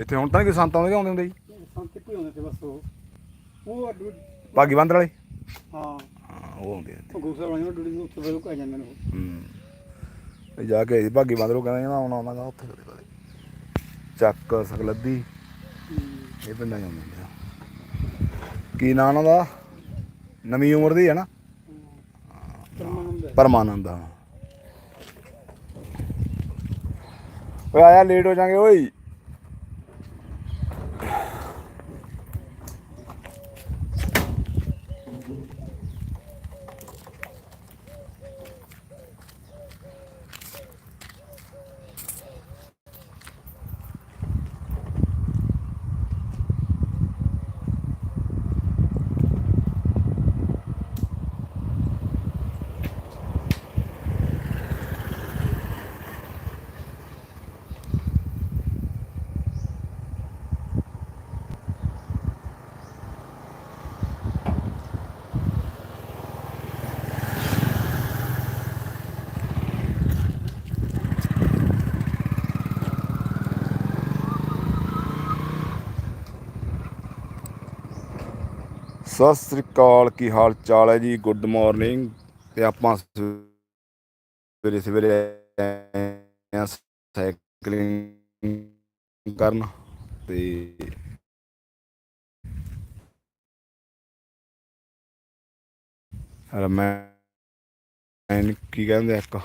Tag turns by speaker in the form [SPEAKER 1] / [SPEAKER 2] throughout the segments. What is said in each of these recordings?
[SPEAKER 1] ਇੱਥੇ ਹੁਣ ਤਾਂ ਨਹੀਂ ਕੋਈ ਸੰਤ ਆਉਂਦੇ ਕਿ ਆਉਂਦੇ ਹੁੰਦੇ ਜੀ?
[SPEAKER 2] ਸੰਤ ਕੋਈ ਹੁੰਦੇ ਤੇ ਬਸ ਉਹ। ਉਹ ਅੱਡੂ
[SPEAKER 1] ਭਾਗੀ ਬੰਦਰ ਵਾਲੇ?
[SPEAKER 2] ਹਾਂ।
[SPEAKER 1] ਹਾਂ ਉਹ ਆਉਂਦੇ ਆ।
[SPEAKER 2] ਉਹ ਗੋਸਾ ਵਾਲੀ ਡੁੱਡੀ ਨੂੰ ਉੱਥੇ ਵੇਲ ਕਾ ਜਾਂਦੇ ਨੇ ਉਹ।
[SPEAKER 1] ਹੂੰ। ਇਹ ਜਾ ਕੇ ਸੀ ਭਾਗੀ ਬੰਦਰ ਕਹਿੰਦਾ ਆਉਣਾ ਆਉਣਾ ਗਾ ਉੱਥੇ ਕਦੇ ਕਦੇ ਚੱਕ ਸਕਲੱਦੀ। ਇਹ ਪਿੰਡਾਂ ਚ ਆਉਂਦੇ ਹੁੰਦੇ ਆ। ਕੀ ਨਾਂ ਉਹਨਾਂ ਦਾ? ਨਵੀਂ ਉਮਰ ਦੀ ਹੈ ਨਾ?
[SPEAKER 2] ਪਰਮਾਨੰਦ ਹੈ।
[SPEAKER 1] ਪਰਮਾਨੰਦ ਹਾਂ। ਓਏ ਆਇਆ ਲੇਟ ਹੋ ਜਾਾਂਗੇ ਓਏ। ਸਤਿ ਸ੍ਰੀ ਅਕਾਲ, ਕੀ ਹਾਲ ਚਾਲ ਹੈ ਜੀ? ਗੁੱਡ ਮਾਰਨਿੰਗ ਤੇ ਆਪਾਂ ਸਵੇਰੇ ਸਵੇਰੇ ਆਏ ਸਾਈਕਲਿੰਗ ਕਰਨ ਤੇ ਮੈਂ ਕੀ ਕਹਿੰਦੇ ਇੱਕ।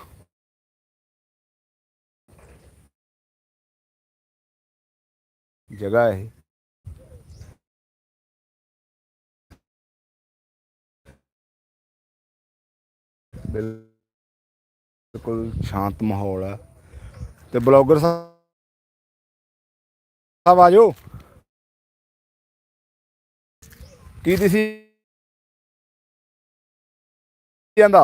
[SPEAKER 1] ਜਗ੍ਹਾ ਹੈ ਬਿਲਕੁਲ ਸ਼ਾਂਤ ਮਾਹੌਲ ਹੈ ਤੇ ਬਲੌਗਰ ਸਾਹਿਬ ਆ ਜਾਓ ਕੀ ਤੁਸੀਂ ਜਾਂਦਾ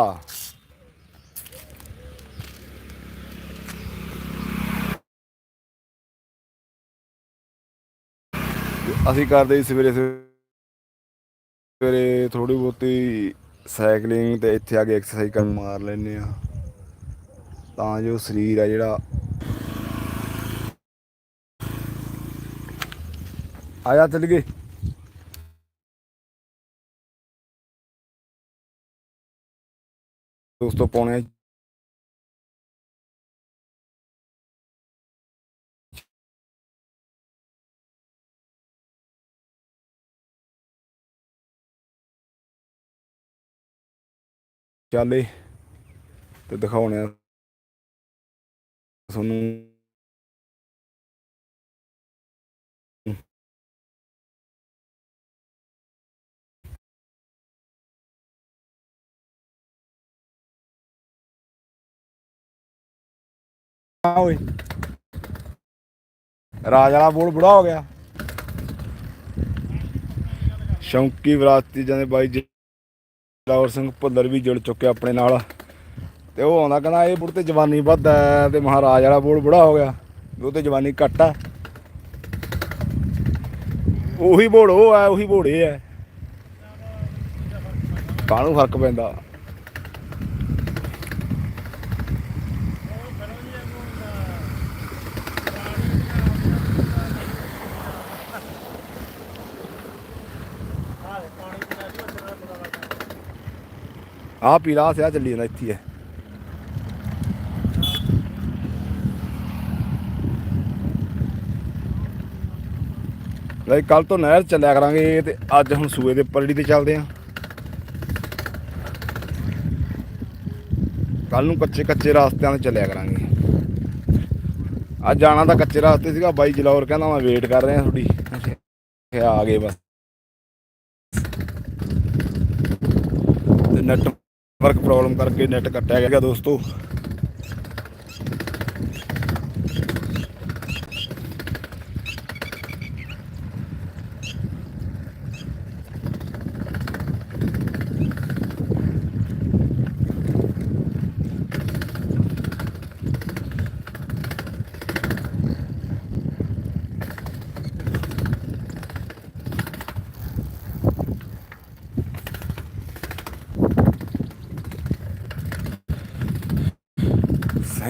[SPEAKER 1] ਅਸੀਂ ਕਰਦੇ ਸੀ ਸਵੇਰੇ ਸਵੇਰੇ ਥੋੜੀ ਬਹੁਤੀ ਸਾਈਕਲਿੰਗ ਤੇ ਇੱਥੇ ਆ ਕੇ ਐਕਸਰਸਾਈਜ਼ ਕਰਨ ਮਾਰ ਲੈਨੇ ਆ। ਤਾਂ ਜੋ ਸਰੀਰ ਆ ਜਿਹੜਾ। ਆਇਆ ਚੱਲ ਗਏ ਦੋਸਤੋ ਪਾਉਣੇ ਚਾਲੇ ਤੇ ਦਿਖਾਉਣੇ ਆ ਤੁਹਾਨੂੰ। ਓਏ। ਰਾਜ ਵਾਲਾ ਬੋਲ ਬੁੜਾ ਹੋ ਗਿਆ। ਸ਼ੌਂਕੀ ਵਿਰਾਸਤੀ ਜਾਂਦੇ ਬਾਈ ਜੀ ਸਿੰਘ ਭੁੱਲਰ ਵੀ ਜੁੜ ਚੁੱਕਿਆ ਆਪਣੇ ਨਾਲ। ਤੇ ਉਹ ਆਉਂਦਾ ਕਹਿੰਦਾ, ਇਹ ਬੁੜ ਤੇ ਜਵਾਨੀ ਵੱਧ ਹੈ ਤੇ ਮਹਾਰਾਜ ਵਾਲਾ ਬੋਲ ਬੁੜਾ ਹੋ ਗਿਆ। ਉਹ ਤੇ ਜਵਾਨੀ ਘੱਟ ਆ। ਉਹੀ ਬੋੜ ਉਹ ਆ ਉਹੀ ਬੋੜੇ ਆ ਕਾਹਨੂੰ ਫ਼ਰਕ ਪੈਂਦਾ? ਆ ਪੀਲਾ ਸਿਆ ਚੱਲੀ ਜਾਂਦਾ ਇੱਥੇ ਹੈ ਲੈ ਕੱਲ ਤੋਂ ਨਹਿਰ ਚੱਲਿਆ ਕਰਾਂਗੇ ਤੇ ਅੱਜ ਹੁਣ ਸੂਏ ਦੇ ਪਰੜੀ ਤੇ ਚੱਲਦੇ ਆਂ ਕੱਲ ਨੂੰ ਕੱਚੇ ਕੱਚੇ ਰਸਤਿਆਂ ਤੇ ਚੱਲਿਆ ਕਰਾਂਗੇ। ਅੱਜ ਜਾਣਾ ਤਾਂ ਕੱਚੇ ਰਸਤੇ ਸੀਗਾ, ਬਾਈ ਜਲੌਰ ਕਹਿੰਦਾ ਮੈਂ ਵੇਟ ਕਰ ਰਿਹਾ ਤੁਹਾਡੀ। ਆ ਗਏ ਬਸ। ਤੇ ਵਰਕ ਪ੍ਰੋਬਲਮ ਕਰਕੇ ਨੈਟ ਕੱਟਿਆ ਗਿਆ ਦੋਸਤੋ।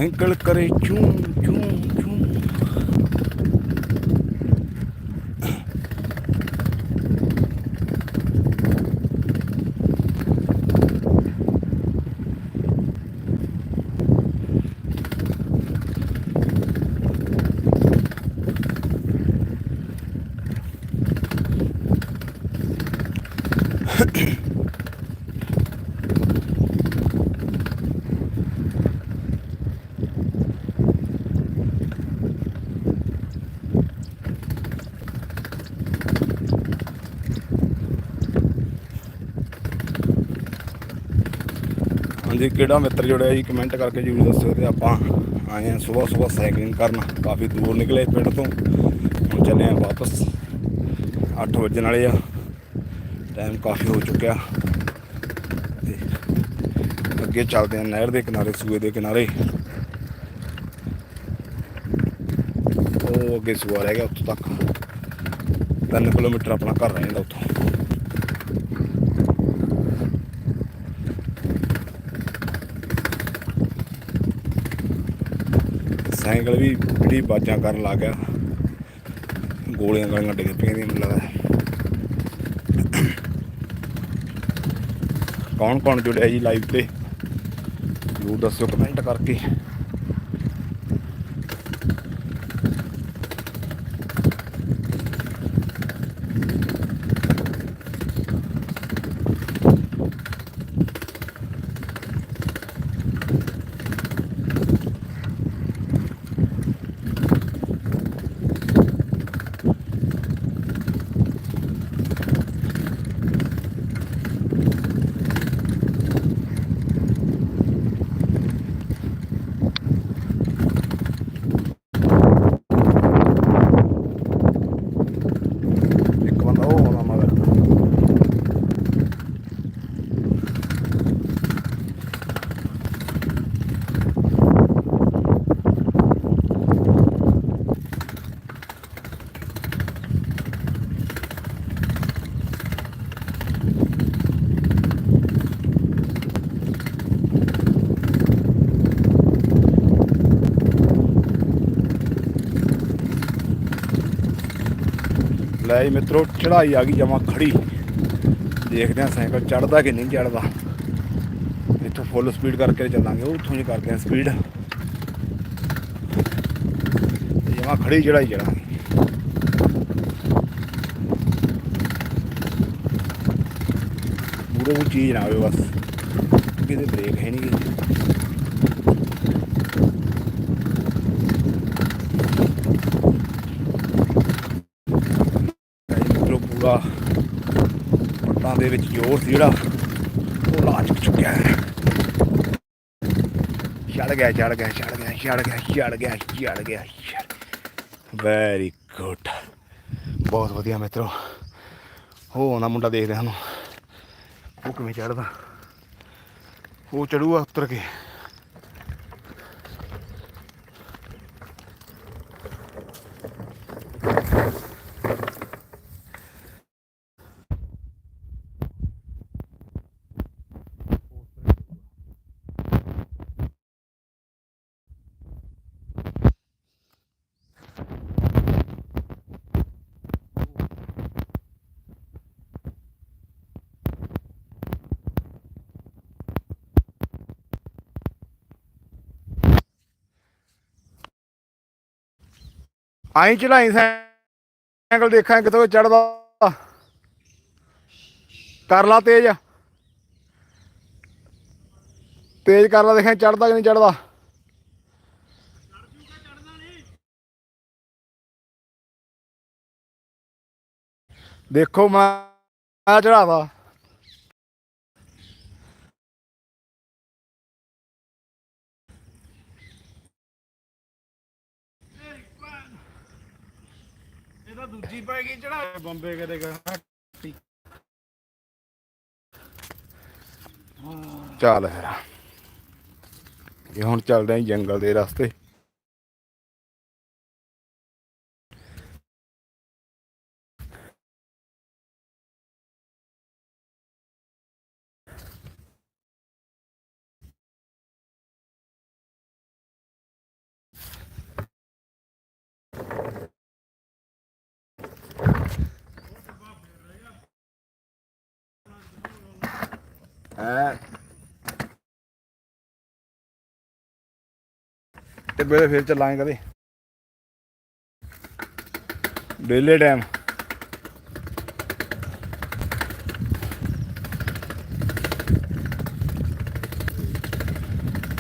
[SPEAKER 1] ਸਾਈਕਲ ਕਰੇ ਚੂੰ ਚੂੰ ਚੂੰ ਹਾਂਜੀ ਕਿਹੜਾ ਮਿੱਤਰ ਜੁੜਿਆ ਜੀ? ਕਮੈਂਟ ਕਰਕੇ ਜਰੂਰ ਦੱਸਿਓ ਤੇ ਆਪਾਂ ਆਏ ਆ ਸਵੇਰ ਸਵੇਰ ਸਾਈਕਲਿੰਗ ਕਰਨ। ਕਾਫੀ ਦੂਰ ਨਿਕਲੇ ਪਿੰਡ ਤੋਂ। ਹੁਣ ਚੱਲੇ ਆ ਵਾਪਸ। 8 ਵਜਣ ਵਾਲੇ ਆ। ਟਾਈਮ ਕਾਫੀ ਹੋ ਚੁੱਕਿਆ। ਤੇ ਅੱਗੇ ਚੱਲਦੇ ਆ ਨਹਿਰ ਦੇ ਕਿਨਾਰੇ, ਸੂਏ ਦੇ ਕਿਨਾਰੇ। ਉਹ ਅੱਗੇ ਸੂਆ ਰਹਿ ਗਿਆ ਉੱਥੋਂ ਤੱਕ। 3 ਕਿਲੋਮੀਟਰ ਆਪਣਾ ਘਰ ਰਹਿ ਜਾਂਦਾ ਉੱਥੋਂ। ਸਾਈਕਲ ਵੀ ਜਿਹੜੀ ਬਾਜਾਂ ਕਰਨ ਲੱਗ ਗਿਆ। ਗੋਲੀਆਂ ਗਾਲੀਆਂ ਡਿੱਗ ਪਈਆਂ ਦੀ ਲੱਗਦਾ। ਕੌਣ ਕੌਣ ਜੁੜਿਆ ਜੀ ਲਾਈਵ ਤੇ? ਜਰੂਰ ਦੱਸਿਓ ਕਮੈਂਟ ਕਰਕੇ ਇੱਕ ਬੰਦਾ ਉਹ ਆਉਂਦਾ ਮਗਰ ਲੈ ਜੀ ਮਿੱਤਰੋ ਚੜਾਈ ਆ ਗਈ, ਜਮਾ ਖੜੀ ਦੇਖਦੇ ਆ ਸਾਈਕਲ ਚੜਦਾ ਕਿ ਨਹੀਂ ਚੜਦਾ ਇੱਥੋਂ ਫੁੱਲ ਸਪੀਡ ਕਰਕੇ ਚੱਲਾਂਗੇ ਉੱਥੋਂ ਹੀ ਕਰਦੇ ਆ ਸਪੀਡ ਜਮਾ ਖੜੀ ਚੜਾਈ ਚੜਾਂਗੇ ਮੂਰੇ ਕੋਈ ਚੀਜ਼ ਨਾ ਆਵੇ ਬਸ, ਕਿਤੇ ਬ੍ਰੇਕ ਹੈ ਨਹੀਂ ਗੀ ਮਿੱਤਰੋ ਪੂਰਾ ਪੱਟਾਂ ਦੇ ਵਿੱਚ ਜ਼ੋਰ ਸੀ ਜਿਹੜਾ, ਉਹ ਲਾ ਚੁੱਕਿਆ ਹੈ। ਗਿਆ ਚੜ ਗਿਆ ਚੜ ਗਿਆ ਚੜ ਗਿਆ ਚੜ ਗਿਆ ਚੜ ਗਿਆ ਵੈਰੀ ਗੁੱਡ ਬਹੁਤ ਵਧੀਆ ਮਿੱਤਰੋ। ਉਹ ਆਉਂਦਾ ਮੁੰਡਾ ਦੇਖਦੇ ਸਾਨੂੰ ਉਹ ਕਿਵੇਂ ਚੜਦਾ ਉਹ ਚੜੂਗਾ ਉੱਤਰ ਕੇ। ਆਈ ਚੜਾਈ ਸਾਈਕਲ ਦੇਖਾਂ ਕਿਤੋਂ ਚੜਦਾ ਕਰ ਲਾ ਤੇਜ਼। ਤੇਜ਼ ਕਰ ਲਾ, ਦੇਖਾਂ ਚੜਦਾ ਕਿ ਨਹੀਂ ਚੜਦਾ ਦੇਖੋ, ਮੈਂ ਚੜਾਦਾ ਦੂਜੀ ਪੈ ਗਈ ਚੜਾ ਬੰਬੇ ਕਦੇ ਚੱਲ ਫਿਰ ਇਹ ਹੁਣ ਚੱਲਦੇ ਆਂ ਜੰਗਲ ਦੇ ਰਸਤੇ। ਤੇ ਵੇਲੇ ਫਿਰ ਚੱਲਾਂਗੇ ਕਦੇ ਡੇਲੇ ਡੈਮ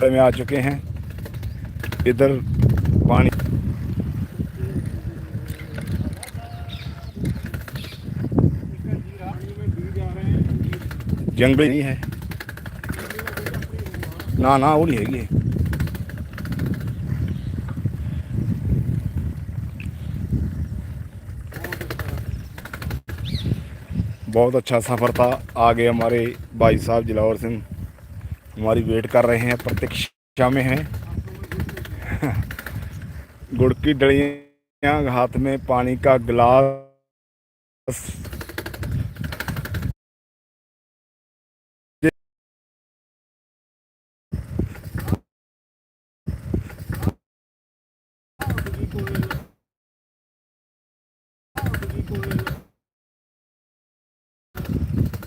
[SPEAKER 1] में आ चुके हैं इधर पानी जंगल नहीं है ਨਾ ਨਾ ਉਹ ਨਹੀਂ ਹੈਗੀ बहुत अच्छा सफ़र था आगे हमारे भाई साहब जलावर सिंह हमारी वेट कर रहे हैं प्रतीक्षा में हैं गुड़ की डलियाँ हाथ में पानी का गिलास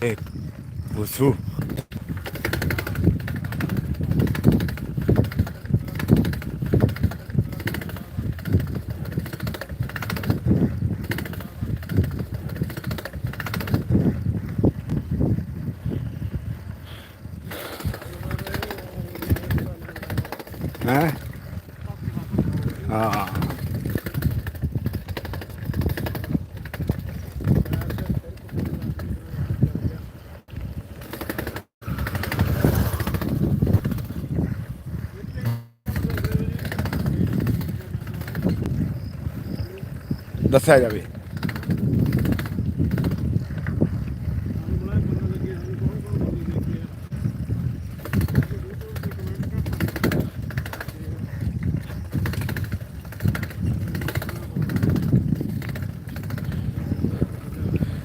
[SPEAKER 1] Eh, hey, hein Bosso. Ah. ਦੱਸਿਆ ਜਾਵੇ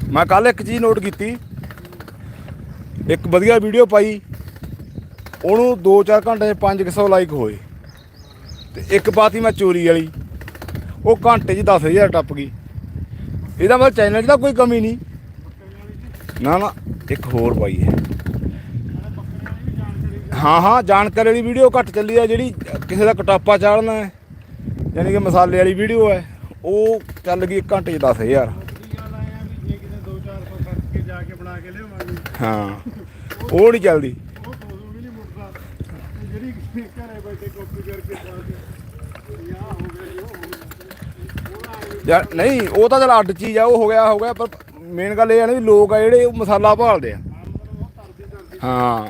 [SPEAKER 1] ਮੈਂ ਕੱਲ ਇੱਕ ਚੀਜ਼ ਨੋਟ ਕੀਤੀ। ਇੱਕ ਵਧੀਆ ਵੀਡੀਓ ਪਾਈ। ਉਹਨੂੰ 2-4 ਘੰਟੇ 'ਚ 500 ਲਾਈਕ ਹੋਏ। ਤੇ ਇੱਕ ਪਾਤੀ ਮੈਂ ਚੋਰੀ ਵਾਲੀ। ਉਹ ਘੰਟੇ 'ਚ 10000 ਟੱਪ ਗਈ। ਇਹਦਾ ਮਤਲਬ ਚੈਨਲ 'ਚ ਤਾਂ ਕੋਈ ਕਮੀ ਨਹੀਂ। ਨਾ ਨਾ, ਇੱਕ ਹੋਰ ਪਾਈ ਹੈ। ਹਾਂ ਹਾਂ, ਜਾਣਕਾਰੀ ਵਾਲੀ ਵੀਡੀਓ ਘੱਟ ਚੱਲੀ ਆ, ਜਿਹੜੀ ਕਿਸੇ ਦਾ ਕਟਾਪਾ ਚਾੜਨਾ ਹੈ, ਯਾਨੀ ਕਿ ਮਸਾਲੇ ਵਾਲੀ ਵੀਡੀਓ ਹੈ, ਉਹ ਚੱਲ ਗਈ ਇੱਕ ਘੰਟੇ 'ਚ 10000
[SPEAKER 2] ਵੱਡੀ ਗੱਲ ਆਇਆ ਵੀ ਜੇ ਕਿਤੇ 2-400 ਖਰਚ ਕੇ ਜਾ ਕੇ ਬਣਾ ਕੇ ਲਿਆਵਾਂਗੇ
[SPEAKER 1] ਹਾਂ ਉਹ ਨਹੀਂ ਚੱਲਦੀ
[SPEAKER 2] ਜਿਹੜੀ ਘਰੇ ਬੈਠੇ ਕਾਪੀ ਕਰਕੇ ਬਾਅਦ ਯਾ ਹੋ ਗਿਆ ਜੋ ਹੋ ਗਿਆ ਉਹ ਆ ਗਈ
[SPEAKER 1] ਯਾਰ, ਨਹੀਂ, ਉਹ ਤਾਂ ਚਲ ਅੱਡ ਚੀਜ਼ ਆ, ਉਹ ਹੋ ਗਿਆ ਹੋ ਗਿਆ, ਪਰ ਮੇਨ ਗੱਲ ਇਹ ਆ ਨਾ ਵੀ ਲੋਕ ਆ ਜਿਹੜੇ ਉਹ ਮਸਾਲਾ ਭਾਲਦੇ ਆ। ਹਾਂ,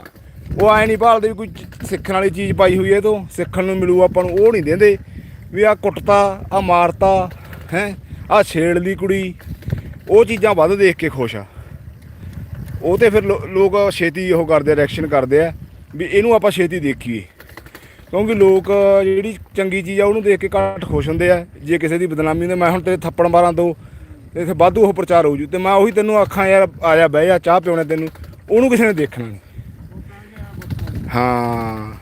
[SPEAKER 1] ਉਹ ਐ ਨਹੀਂ ਭਾਲਦੇ ਵੀ ਕੋਈ ਸਿੱਖਣ ਵਾਲੀ ਚੀਜ਼ ਪਾਈ ਹੋਈ ਹੈ ਤੋਂ, ਸਿੱਖਣ ਨੂੰ ਮਿਲੂ ਆਪਾਂ ਨੂੰ, ਉਹ ਨਹੀਂ ਦਿੰਦੇ। ਵੀ ਆ ਕੁੱਟਤਾ ਆ ਮਾਰਤਾ, ਹੈ ਆ ਛੇੜ ਲਈ ਕੁੜੀ, ਉਹ ਚੀਜ਼ਾਂ ਵੱਧ ਦੇਖ ਕੇ ਖੁਸ਼ ਆ। ਉਹ ਤੇ ਫਿਰ ਲੋ- ਲੋਕ ਛੇਤੀ ਉਹ ਕਰਦੇ ਰਿਐਕਸ਼ਨ ਕਰਦੇ ਆ, ਵੀ ਇਹਨੂੰ ਆਪਾਂ ਛੇਤੀ ਦੇਖੀਏ। ਕਿਉਂਕਿ ਲੋਕ ਜਿਹੜੀ ਚੰਗੀ ਚੀਜ਼ ਆ ਉਹਨੂੰ ਦੇਖ ਕੇ ਘੱਟ ਖੁਸ਼ ਹੁੰਦੇ ਆ। ਜੇ ਕਿਸੇ ਦੀ ਬਦਨਾਮੀ ਹੁੰਦੀ ਮੈਂ ਹੁਣ ਤੇਰੇ ਥੱਪੜ ਮਾਰਾਂ ਦੋ, ਤੇ ਇੱਥੇ ਵਾਧੂ ਉਹ ਪ੍ਰਚਾਰ ਹੋ ਜੂ। ਤੇ ਮੈਂ ਉਹੀ ਤੈਨੂੰ ਆਖਾਂ ਯਾਰ ਆਇਆ ਬਹਿ ਜਾ, ਚਾਹ ਪਿਉਣਾ ਤੈਨੂੰ। ਉਹਨੂੰ ਕਿਸੇ ਨੇ ਦੇਖਣਾ ਨਹੀਂ। ਹਾਂ।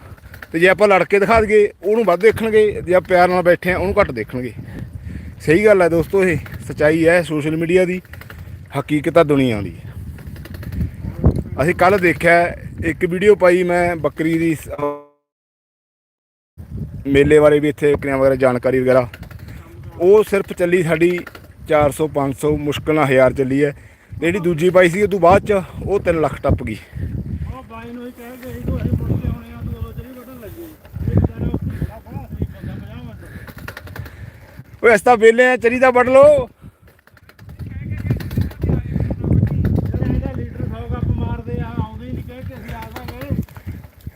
[SPEAKER 1] ਤੇ ਜੇ ਆਪਾਂ ਲੜ ਕੇ ਦਿਖਾ ਦਈਏ, ਉਹਨੂੰ ਵੱਧ ਦੇਖਣਗੇ। ਜੇ ਆਪਾਂ ਪਿਆਰ ਨਾਲ ਬੈਠੇ ਆ, ਉਹਨੂੰ ਘੱਟ ਦੇਖਣਗੇ। ਸਹੀ ਗੱਲ ਹੈ ਦੋਸਤੋ ਇਹ, ਸਚਾਈ ਹੈ ਸੋਸ਼ਲ ਮੀਡੀਆ ਦੀ, ਹਕੀਕਤ ਆ ਦੁਨੀਆ ਦੀ। ਅਸੀਂ ਕੱਲ ਦੇਖਿਆ, ਇੱਕ ਵੀਡੀਓ ਪਾਈ ਮੈਂ ਬੱਕਰੀ ਦੀ ਮੇਲੇ ਬਾਰੇ ਵੀ ਇੱਥੇ ਬੱਕਰੀਆਂ ਵਗੈਰਾ ਜਾਣਕਾਰੀ ਵਗੈਰਾ। ਉਹ ਸਿਰਫ ਚੱਲੀ ਸਾਡੀ 400 500 ਮੁਸ਼ਕਲ ਨਾਲ 1000 ਚੱਲੀ ਹੈ। ਜਿਹੜੀ ਦੂਜੀ ਪਾਈ ਸੀ ਉਹ ਤੋਂ ਬਾਅਦ ਚ ਉਹ 3 ਲੱਖ ਟੱਪ ਗਈ।
[SPEAKER 2] ਉਹ ਬਾਈ ਨੂੰ ਹੀ ਕਹਿ ਗਏ ਤੂੰ ਅਸੀਂ ਮੁੜਦੇ ਹੋਣੇ ਆ ਤੂੰ ਉਦੋਂ ਚੜੀ ਵੱਢਣ ਲੱਗੇ। ਇਹ ਵਿਚਾਰੇ ਉੱਥੇ ਬੜਾ ਬੜਾ ਸੀ ਬੰਦਾ 50 ਮਿੰਟ।
[SPEAKER 1] ਓਏ ਅਸਤਾ ਵੇਲੇ ਆ ਚਰੀ ਦਾ ਵੱਢ ਲੋ
[SPEAKER 2] ਜਿਹੜੇ ਇਹਦਾ ਲੀਡਰ 100 ਕੱਪ ਮਾਰਦੇ ਆ ਆਉਂਦੇ ਹੀ ਨਹੀਂ ਕਹਿ ਕੇ ਅਸੀਂ ਆ ਜਾਵਾਂਗੇ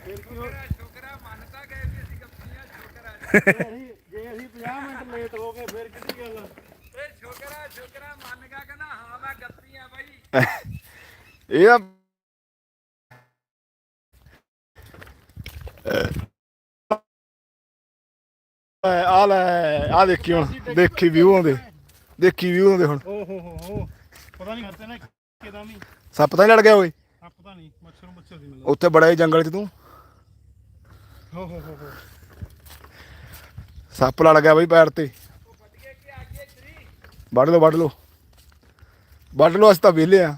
[SPEAKER 2] ਫਿਰ ਕੀ ਹੋ ਸ਼ੁਕਰਾ ਮੰਨਤਾ ਗਏ ਵੀ ਅਸੀਂ ਕੰਪਨੀਆਂ ਸ਼ੁਕਰਾ ਜੇ ਅਸੀਂ 50 ਮਿੰਟ ਲੇਟ ਹੋ ਗਏ ਫਿਰ ਕਿਹਦੀ ਗੱਲ ਏ ਸ਼ੁਕਰਾ ਸ਼ੁਕਰਾ ਮੰਨ ਗਿਆ ਕਹਿੰਦਾ ਹਾਂ ਮੈਂ ਗੱਪੀ ਆ ਬਾਈ।
[SPEAKER 1] ਇਹਦਾ ਆ ਲੈ ਆ ਦੇਖੀ ਹੁਣ ਦੇਖੀ ਵਿਊ ਆਉਂਦੇ ਦੇਖੀ ਵਿਊ ਆਉਂਦੇ ਹੁਣ।
[SPEAKER 2] ਓ ਹੋ ਹੋ ਹੋ ਪਤਾ ਨਹੀਂ ਕਰਤੇ ਨਾ ਕਿਦਾਂ ਵੀ
[SPEAKER 1] ਸੱਪ ਤਾਂ ਨੀ ਲੜ ਗਿਆ ਓਏ।
[SPEAKER 2] ਆ ਪਤਾ ਨਹੀਂ ਮੱਛਰ ਮੱਛਰ ਦੀ ਮਿਲਦਾ।
[SPEAKER 1] ਉੱਥੇ ਬੜਾ ਹੀ ਜੰਗਲ 'ਚ ਤੂੰ।
[SPEAKER 2] ਹੋ ਹੋ ਹੋ ਹੋ।
[SPEAKER 1] ਸੱਪ ਲੜ ਗਿਆ ਬਈ ਪੈਰ ਤੇ। ਵੱਢ ਲਓ ਵੱਢ ਲਓ। ਵੱਢ ਲਓ ਅਸੀਂ ਤਾਂ ਵਿਹਲੇ ਆ।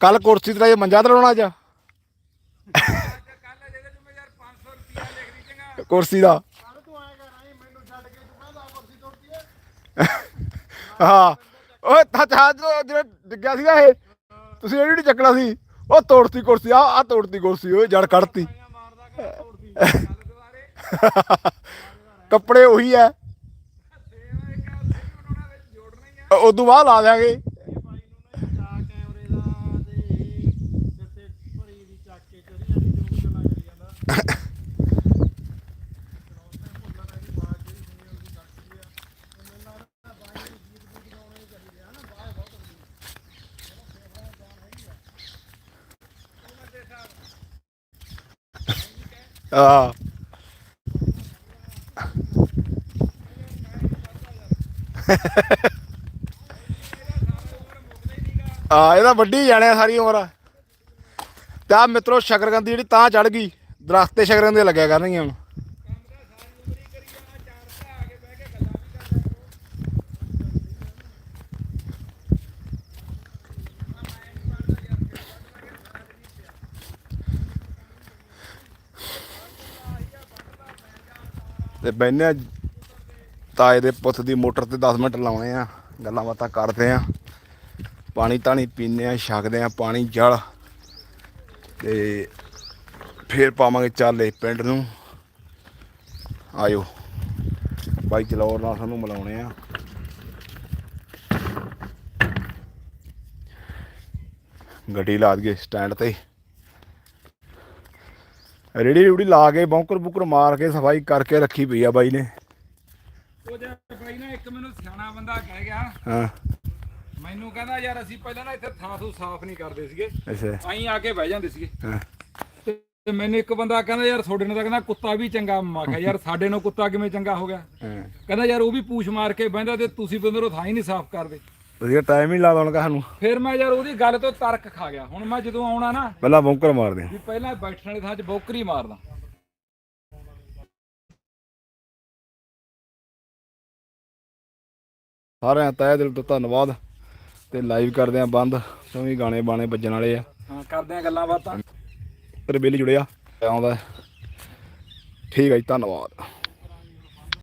[SPEAKER 1] ਕੱਲ ਕੁਰਸੀ ਤੇ ਮੰਜਾ ਤੇ ਲਾਉਣਾ ਅੱਜ।
[SPEAKER 3] ਅੱਜ ਕੱਲ ਜਿਹਦੇ ਚ ਮੈਂ ਯਾਰ 500 ਰੁਪਿਆ ਲਿਖ ਦੀ ਚੰਗਾ
[SPEAKER 1] ਕੁਰਸੀ ਦਾ
[SPEAKER 2] ਕੱਲ ਤੂੰ ਆਏਗਾ ਨਹੀਂ ਮੈਨੂੰ ਛੱਡ ਕੇ ਤੂੰ ਕਹਿੰਦਾ ਕੁਰਸੀ ਤੋੜਦੀ ਏ
[SPEAKER 1] ਹਾਂ। ਓਏ, ਤਾਂ ਚਾਹ ਜਿਹੜਾ ਡਿੱਗਿਆ ਸੀਗਾ ਇਹ, ਤੁਸੀਂ ਇਹ ਜਿਹੜੀ ਚੱਕਣਾ ਸੀ। ਉਹ ਤੋੜਤੀ ਕੁਰਸੀ ਆ ਆ ਤੋੜਤੀ ਕੁਰਸੀ, ਓਏ, ਜੜ ਕੱਢਤੀ। ਕੱਪੜੇ ਉਹੀ ਆ ਉਦੋਂ ਬਾਅਦ ਲਾ ਦਿਆਂਗੇ
[SPEAKER 2] ਇਹ ਬਾਈ ਨੂੰ ਨਾ ਚਾ ਕੈਮਰੇ ਦਾ ਤੇ ਜਿੱਥੇ ਭਰੀ ਦੀ ਚੱਕ ਕੇ ਚੜੀ ਜਾਂਦੀ ਤੇ ਉਹ ਗੱਲਾਂ ਕਰੀ ਜਾਂਦਾ
[SPEAKER 1] ਆ ਆ ਇਹਦਾ ਵੱਡੀ ਜਾਣਿਆ ਸਾਰੀ ਉਮਰ। ਤਾਂ ਆ ਮਿੱਤਰੋ ਸ਼ਕਰਕੰਦੀ ਜਿਹੜੀ ਤਾਂ ਚੜ ਗਈ, ਦਰਖਤ ਤੇ ਸ਼ਕਰਕੰਦੀ ਲੱਗਿਆ ਕਰਨਗੀਆਂ ਹੁਣ। ਤੇ ਬੈਨੇ ਆ। ਤਾਏ ਦੇ ਪੁੱਤ ਦੀ ਮੋਟਰ ਤੇ 10 ਮਿੰਟ ਲਾਉਣੇ ਆ। ਗੱਲਾਂ ਬਾਤਾਂ ਕਰਦੇ ਆ। ਪਾਣੀ ਤਾਣੀ ਪੀਨੇ ਆ, ਛਕਦੇ ਆ, ਪਾਣੀ, ਜਲ। ਤੇ ਫੇਰ ਪਾਵਾਂਗੇ ਚਾਲੇ ਪਿੰਡ ਨੂੰ। ਆਇਓ। ਬਾਈ ਚਲੌਰ ਨਾਲ ਸਾਨੂੰ ਮਿਲਾਉਣੇ ਆ। ਗੱਡੀ ਲਾ ਦਈਏ ਸਟੈਂਡ ਤੇ। ਰੇੜੀ ਰੂੜੀ ਲਾ ਕੇ ਬੌਂਕਰ ਬੁੱਕਰ ਮਾਰ ਕੇ ਸਫ਼ਾਈ ਕਰਕੇ ਰੱਖੀ ਪਈ ਆ ਬਾਈ ਨੇ।
[SPEAKER 3] ਉਹ ਜੇ ਬਾਈ ਨਾ ਇੱਕ ਮੈਨੂੰ ਸਿਆਣਾ ਬੰਦਾ ਕਹਿ ਗਿਆ
[SPEAKER 1] ਹਾਂ।
[SPEAKER 3] ਮੈਨੂੰ ਕਹਿੰਦਾ ਯਾਰ ਅਸੀਂ ਪਹਿਲਾਂ ਨਾ ਇੱਥੇ ਥਾਂ ਥੂ ਸਾਫ਼ ਨਹੀਂ ਕਰਦੇ ਸੀਗੇ।
[SPEAKER 1] ਅੱਛਾ।
[SPEAKER 3] ਅਸੀਂ ਆ ਕੇ ਬਹਿ ਜਾਂਦੇ ਸੀਗੇ।
[SPEAKER 1] ਹਾਂ।
[SPEAKER 3] ਤੇ ਮੈਨੂੰ ਇੱਕ ਬੰਦਾ ਕਹਿੰਦਾ ਯਾਰ ਤੁਹਾਡੇ ਨਾਲ ਤਾਂ ਕਹਿੰਦਾ ਕੁੱਤਾ ਵੀ ਚੰਗਾ ਮੈਂ ਕਿਹਾ ਯਾਰ ਸਾਡੇ ਨਾਲ ਕੁੱਤਾ ਕਿਵੇਂ ਚੰਗਾ ਹੋ ਗਿਆ। ਕਹਿੰਦਾ ਯਾਰ ਉਹ ਵੀ ਪੂਛ ਮਾਰ ਕੇ ਬਹਿੰਦਾ ਤੇ ਤੁਸੀਂ ਬੰਦਰੋਂ ਥਾਂ ਹੀ ਨਹੀਂ ਸਾਫ਼ ਕਰਦੇ।
[SPEAKER 1] ਵਧੀਆ ਟਾਈਮ ਹੀ ਲਾ ਲਾਉਣ ਸਾਨੂੰ।
[SPEAKER 3] ਫਿਰ ਮੈਂ ਯਾਰ ਉਹਦੀ ਗੱਲ ਤੋਂ ਤਰਕ ਖਾ ਗਿਆ। ਹੁਣ ਮੈਂ ਜਦੋਂ ਆਉਣਾ ਨਾ
[SPEAKER 1] ਪਹਿਲਾਂ ਬੌਂਕਰ ਮਾਰਦੇ ਆ।
[SPEAKER 3] ਵੀ ਪਹਿਲਾਂ ਬੈਠਣ ਵਾਲੀ ਥਾਂ 'ਚ ਬੌਕਰੀ ਮਾਰਦਾ।
[SPEAKER 1] ਸਾਰਿਆਂ ਤਹਿ ਦਿਲ ਤੋਂ ਧੰਨਵਾਦ ਤੇ ਲਾਈਵ ਕਰਦੇ ਆ ਬੰਦ। ਕਿਉਂਕਿ ਗਾਣੇ ਬਾਣੇ ਵੱਜਣ ਵਾਲੇ ਆ।
[SPEAKER 3] ਹਾਂ ਕਰਦੇ ਆ ਗੱਲਾਂ ਬਾਤਾਂ।
[SPEAKER 1] ਤੇਰੇ ਬੇਲੀ ਜੁੜਿਆ। ਆਉਂਦਾ ਠੀਕ ਹੈ ਜੀ ਧੰਨਵਾਦ।